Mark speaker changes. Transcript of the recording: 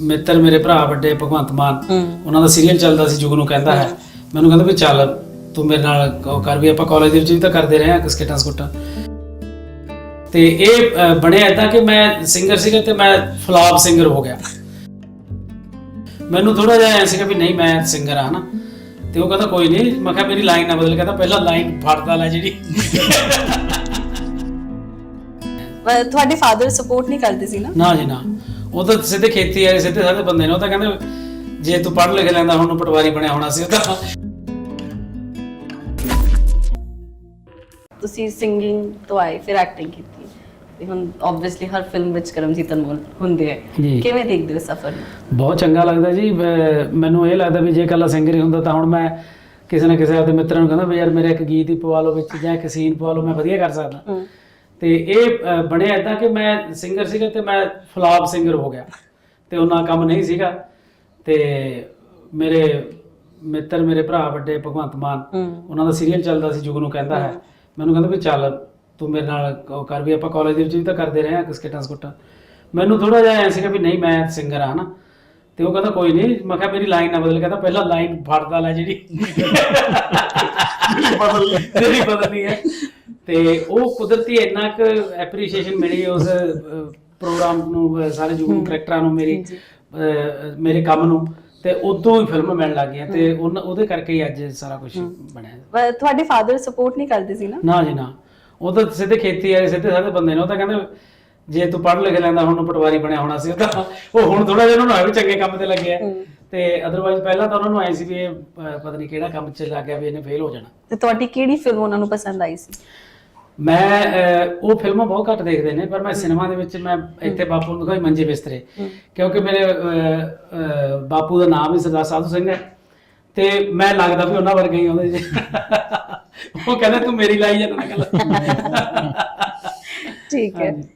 Speaker 1: ਮਿੱਤਰ ਮੇਰੇ ਭਰਾ ਵੱਡੇ ਭਗਵੰਤ ਮਾਨ ਉਹਨਾਂ ਦਾ ਸੀਰੀਅਲ ਚੱਲਦਾ ਸੀ ਜੁਗ ਨੂੰ ਕਹਿੰਦਾ ਹੈ। ਮੈਨੂੰ ਕਹਿੰਦਾ ਵੀ ਚੱਲ ਤੂੰ ਮੇਰੇ ਨਾਲ ਕਰ ਵੀ ਆਪਾਂ ਕਾਲਜ ਦੇ ਵਿੱਚ ਵੀ ਤਾਂ ਕਰਦੇ ਰਹੇ ਆ ਸਕਿੱਟਾਂ ਸਕੁੱਟਾਂ। ਤੇ ਇਹ ਬਣਿਆ ਏਦਾਂ ਕਿ ਮੈਂ ਸਿੰਗਰ ਸੀਗਾ ਤੇ ਮੈਂ ਫਲਾਪ ਸਿੰਗਰ ਹੋ ਗਿਆ। ਮੈਨੂੰ ਥੋੜਾ ਜਿਹਾ ਐ ਸੀਗਾ ਵੀ ਨਹੀਂ ਮੈਂ ਸਿੰਗਰ ਆ ਹਨਾ ਤੇ ਉਹ ਕਹਿੰਦਾ ਕੋਈ ਨਹੀਂ ਮੈਂ ਕਿਹਾ ਮੇਰੀ ਲਾਈਨ ਨਾ ਬਦਲ ਕਹਿੰਦਾ ਪਹਿਲਾਂ ਲਾਈਨ ਫੜਦਾ ਲੈ ਜਿਹੜੀ।
Speaker 2: ਤੁਹਾਡੇ ਫਾਦਰ ਸਪੋਰਟ ਨਹੀਂ ਕਰਦੇ ਸੀ ਨਾ?
Speaker 1: ਨਾ ਜੀ ਨਾ। ਉਹ ਤਾਂ ਸਿੱਧੇ ਖੇਤੀ ਵਾਲੇ ਸਿੱਧੇ ਸਾਦੇ ਬੰਦੇ ਨੇ ਉਹ ਤਾਂ ਕਹਿੰਦੇ ਜੇ ਤੂੰ ਪੜ੍ਹ ਲਿਖ ਲੈਂਦਾ ਹੁਣ ਪਟਵਾਰੀ ਬਣਿਆ ਹੋਣਾ ਸੀ ਉਹ ਤਾਂ।
Speaker 2: ਤੁਸੀਂ ਸਿੰਗਿੰਗ ਤੋਂ ਆਏ ਫਿਰ ਐਕਟਿੰਗ ਕੀਤੀ। ਤੇ ਹੁਣ ਆਬਵੀਅਸਲੀ ਹਰ ਫਿਲਮ ਵਿੱਚ ਕਰਮਜੀਤ ਅਨਮੋਲ ਹੁੰਦੇ ਆ।
Speaker 1: ਜੀ।
Speaker 2: ਕਿਵੇਂ ਦੇਖਦੇ ਹੋ ਸਫਰ
Speaker 1: ਬਹੁਤ ਚੰਗਾ ਲੱਗਦਾ ਜੀ। ਮੈਨੂੰ ਇਹ ਲੱਗਦਾ ਵੀ ਜੇ ਇਕੱਲਾ ਸਿੰਗਰ ਹੀ ਹੁੰਦਾ ਤਾਂ ਹੁਣ ਮੈਂ ਕਿਸੇ ਨਾ ਕਿਸੇ ਆਪਣੇ ਮਿੱਤਰਾਂ ਨੂੰ ਕਹਿੰਦਾ ਵੀ ਯਾਰ ਮੇਰੇ ਇੱਕ ਗੀਤ ਹੀ ਪਵਾ ਲਓ ਵਿੱਚ ਜਾਂ ਇੱਕ ਸੀਨ ਪਵਾ ਲਓ ਮੈਂ ਵਧੀਆ ਕਰ ਸਕਦਾ।
Speaker 2: ਹੂੰ।
Speaker 1: ਤੇ ਇਹ ਬਣਿਆ ਏਦਾਂ ਕਿ ਮੈਂ ਸਿੰਗਰ ਸੀਗਾ ਤੇ ਮੈਂ ਫਲਾਪ ਸਿੰਗਰ ਹੋ ਗਿਆ। ਤੇ ਉਹਨਾਂ ਕੰਮ ਨਹੀਂ ਸੀਗਾ। ਤੇ ਮੇਰੇ ਮਿੱਤਰ ਮੇਰੇ ਭਰਾ ਵੱਡੇ ਭਗਵੰਤ ਮਾਨ ਉਹਨਾਂ ਦਾ ਸੀਰੀਅਲ ਚੱਲਦਾ ਸੀ ਜੁਗ ਨੂੰ ਕਹਿੰਦਾ ਹੈ। ਮੈਨੂੰ ਕਹਿੰਦਾ ਵੀ ਚੱਲ ਤੂੰ ਮੇਰੇ ਨਾਲ ਉਹ ਕਰ ਵੀ ਆਪਾਂ ਕਾਲਜ ਦੇ ਵਿੱਚ ਵੀ ਤਾਂ ਕਰਦੇ ਰਹੇ ਆ ਸਕਿੱਟਾਂ ਸਕੁੱਟਾਂ ਮੈਨੂੰ ਥੋੜਾ ਜਿਹਾ ਐ ਸੀਗਾ ਵੀ ਨਹੀਂ ਮੈਂ ਸਿੰਗਰ ਆ ਹਨਾ ਤੇ ਉਹ ਕਹਿੰਦਾ ਕੋਈ ਨਹੀਂ ਮੈਂ ਕਿਹਾ ਮੇਰੀ ਲਾਈਨ ਨਾ ਬਦਲ ਕਹਿੰਦਾ ਪਹਿਲਾਂ ਲਾਈਨ ਫੜਦਾ ਲੈ ਜਿਹੜੀ। ਮੇਰੀ ਬਦਲਣੀ ਹੈ। ਤੇ ਉਹ ਕੁਦਰਤੀ ਇੰਨਾ ਕੁ ਐਪਰੀਸ਼ੀਏਸ਼ਨ ਮਿਲੀ ਉਸ ਪ੍ਰੋਗਰਾਮ ਨੂੰ ਸਾਰੇ ਜੁਗ ਕਰੈਕਟਰਾਂ ਨੂੰ ਮੇਰੀ ਮੇਰੇ ਕੰਮ ਨੂੰ ਤੇ ਉਦੋਂ ਹੀ ਫਿਲਮ ਮਿਲਣ ਲੱਗ ਗਈਆਂ ਤੇ ਉਹਦੇ ਕਰਕੇ ਹੀ ਅੱਜ ਸਾਰਾ ਕੁਝ ਬਣਿਆ।
Speaker 2: ਤੁਹਾਡੇ ਫਾਦਰ ਸਪੋਰਟ ਨਹੀਂ ਕਰਦੇ ਸੀ ਨਾ?
Speaker 1: ਨਾ ਜੀ ਨਾ। ਉਹ ਤਾਂ ਸਿੱਧੇ ਖੇਤੀ ਵਾਲੇ ਸਿੱਧੇ ਸਾਦੇ ਬੰਦੇ ਨੇ ਉਹ ਤਾਂ ਕਹਿੰਦੇ ਜੇ ਤੂੰ ਪੜ੍ਹ ਲਿਖ ਲੈਂਦਾ ਹੁਣ ਪਟਵਾਰੀ ਬਣਿਆ ਹੋਣਾ ਸੀ ਉਹ ਤਾਂ ਉਹ ਹੁਣ ਥੋੜਾ ਜਿਹਾ ਉਹਨਾਂ ਨੂੰ ਵੀ ਚੰਗੇ ਕੰਮ ਤੇ ਲੱਗਿਆ। ਤੇ ਅਦਰਵਾਈਜ਼ ਪਹਿਲਾਂ ਤਾਂ ਉਹਨਾਂ ਨੂੰ ਆਏ ਸੀ ਵੀ ਇਹ ਪਤਾ ਨਹੀਂ ਕਿਹੜਾ ਕੰਮ 'ਚ ਲੱਗ ਗਿਆ ਵੀ ਇਹਨੇ ਫੇਲ ਹੋ ਜਾਣਾ।
Speaker 2: ਤੇ ਤੁਹਾਡੀ ਕਿਹੜੀ ਫਿਲਮ ਉਹਨਾਂ ਨੂੰ ਪਸੰਦ ਆਈ ਸੀ?
Speaker 1: ਮੈਂ ਅਹ, ਉਹ ਫਿਲਮਾਂ ਬਹੁਤ ਘੱਟ ਦੇਖਦੇ ਨੇ ਪਰ ਮੈਂ ਸਿਨੇਮਾ ਦੇ ਵਿੱਚ ਮੈਂ ਇੱਥੇ ਬਾਪੂ ਨੂੰ ਦਿਖਾਈ ਮੰਜੇ ਬਿਸਤਰੇ। ਕਿਉਂਕਿ ਮੇਰੇ ਅਹ, ਅਹ, ਬਾਪੂ ਦਾ ਨਾਮ ਹੀ ਸਰਦਾਰ ਸਾਧੂ ਸਿੰਘ ਹੈ। ਤੇ ਮੈਂ ਲੱਗਦਾ ਵੀ ਉਹਨਾਂ ਵਰਗਾ ਹੀ ਉਹਦੇ 'ਚ। ਉਹ ਕਹਿੰਦੇ ਤੂੰ ਮੇਰੀ ਲਾਈ ਜਾਂਦਾ ਗੱਲ।
Speaker 2: ਠੀਕ ਹੈ।
Speaker 1: ਹਾਂਜੀ।